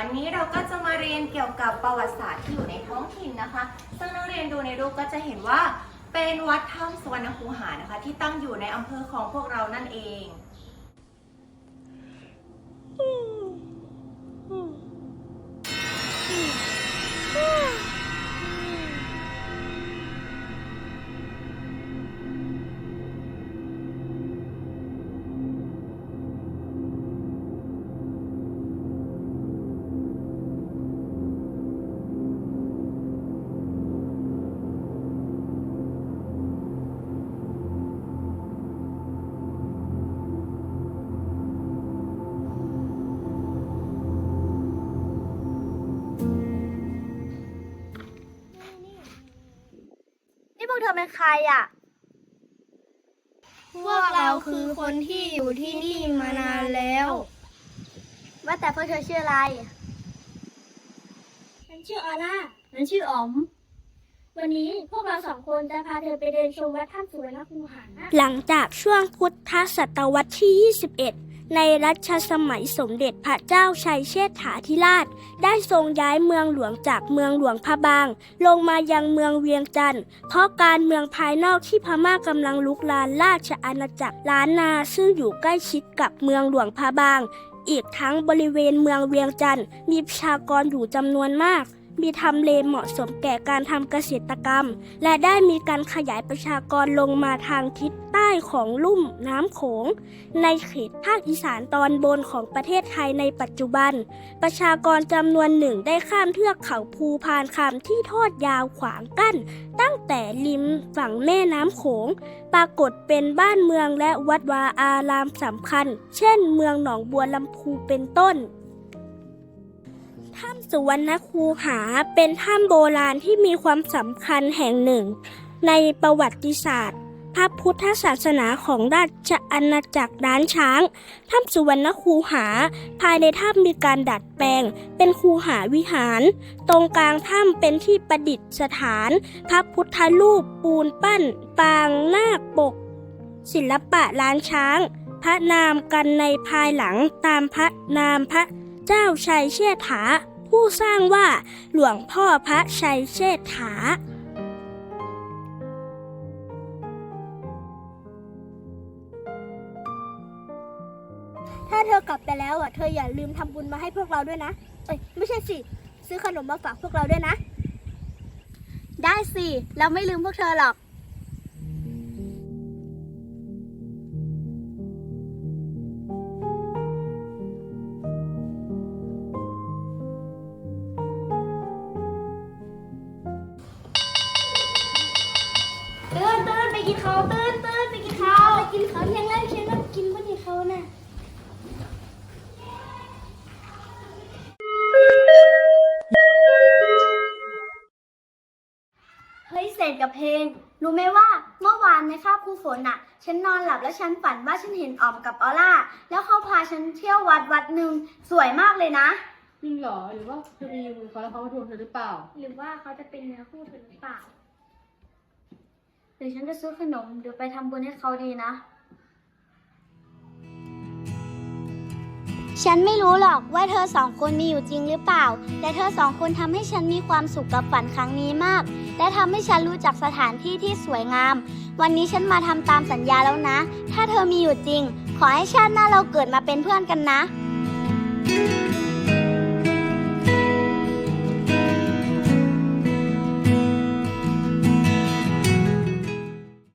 วันนี้เราก็จะมาเรียนเกี่ยวกับประวัติศาสตร์ที่อยู่ในท้องถิ่นนะคะ ซึ่งนักเรียนดูในรูปก็จะเห็นว่าเป็นวัดถ้ำสุวรรณคูหานะคะ ที่ตั้งอยู่ในอำเภอของพวกเรานั่นเอง เธอเป็นใครอะ พวกเราคือคนที่อยู่ที่นี่มานานแล้ว ว่าแต่พวกเธอชื่ออะไร ฉันชื่อออร่าฉันชื่ออ๋อม วันนี้พวกเราสองคนจะพาเธอไปเดินชมวัดถ้ำสุวรรณคูหาหลังจากช่วงพุทธศตวรรษที่ 21 ในรัชสมัยสมเด็จพระเจ้าชัยเชษฐาธิราช ได้ทรงย้ายเมืองหลวงจากเมืองหลวงพระบาง ลงมายังเมืองเวียงจันทร์ เพราะการเมืองภายนอกที่พม่ากำลังลุกลานราชอาณาจักรล้านนาซึ่งอยู่ใกล้ชิดกับเมืองหลวงพระบาง อีกทั้งบริเวณเมืองเวียงจันทร์มีประชากรอยู่จำนวนมาก มีทำเลเหมาะสมแก่การทำเกษตรกรรม และได้มีการขยายประชากรลงมาทางทิศใต้ของลุ่มน้ำโขง ในเขตภาคอีสานตอนบนของประเทศไทยในปัจจุบัน ประชากรจำนวนหนึ่งได้ข้ามเทือกเขาภูพานคำที่ทอดยาวขวางกั้น ตั้งแต่ริมฝั่งแม่น้ำโขง ปรากฏเป็นบ้านเมืองและวัดวาอารามสำคัญ เช่น เมืองหนองบัวลำพูเป็นต้นำสุวรรณคูหาเป็นถ้ำโบราณที่มีความสำคัญแห่งหนึ่ง ในประวัติศาสตร์พระพุทธศาสนาของราชอาณาจักรล้านช้าง ถ้ำสุวรรณคูหา ภายในถ้ำมีการดัดแปลง เป็นคูหาวิหาร ตรงกลางถ้ำเป็นที่ประดิษฐาน พระพุทธรูปปูนปั้น ปางนาคปก ศิลปะล้านช้าง พระนามกันในภายหลังตามพระนามพระเจ้าชัยเชษฐา ผู้สร้างว่าหลวงพ่อพระชัยเชษฐา ถ้าเธอกลับไปแล้วอะเธออย่าลืมทำบุญมาให้พวกเราด้วยนะ เอ้ยไม่ใช่สิ ซื้อขนมมาฝากพวกเราด้วยนะ ได้สิ เราไม่ลืมพวกเธอหรอก นตื่นไปกินข้าวตื่นตื่นไปกินข้าวไปกินข้าวเที่ยงแล้วเชียงแล้วกินวันนี้เขาน่ะเฮ้ยเสร็จกับเพลง รู้ไหมว่าเมื่อวานในคาบครูฝนน่ะ ฉันนอนหลับแล้วฉันฝันว่าฉันเห็นอ๋อมกับออล่า แล้วเขาพาฉันเที่ยววัดวัดหนึ่งสวยมากเลยนะ จริงเหรอหรือว่าเธอไปยืมเงินเขาแล้วเขามาทวงเธอหรือเปล่า หรือว่าเขาจะเป็นเนื้อคู่เธอหรือเปล่า หรือฉันจะซื้อขนมหรือไปทำบุญให้เขาดีนะ ฉันไม่รู้หรอกว่าเธอสองคนมีอยู่จริงหรือเปล่า แต่เธอสองคนทำให้ฉันมีความสุขกับฝันครั้งนี้มาก และทำให้ฉันรู้จักสถานที่ที่สวยงาม วันนี้ฉันมาทำตามสัญญาแล้วนะ ถ้าเธอมีอยู่จริง ขอให้ชาติหน้าเราเกิดมาเป็นเพื่อนกันนะ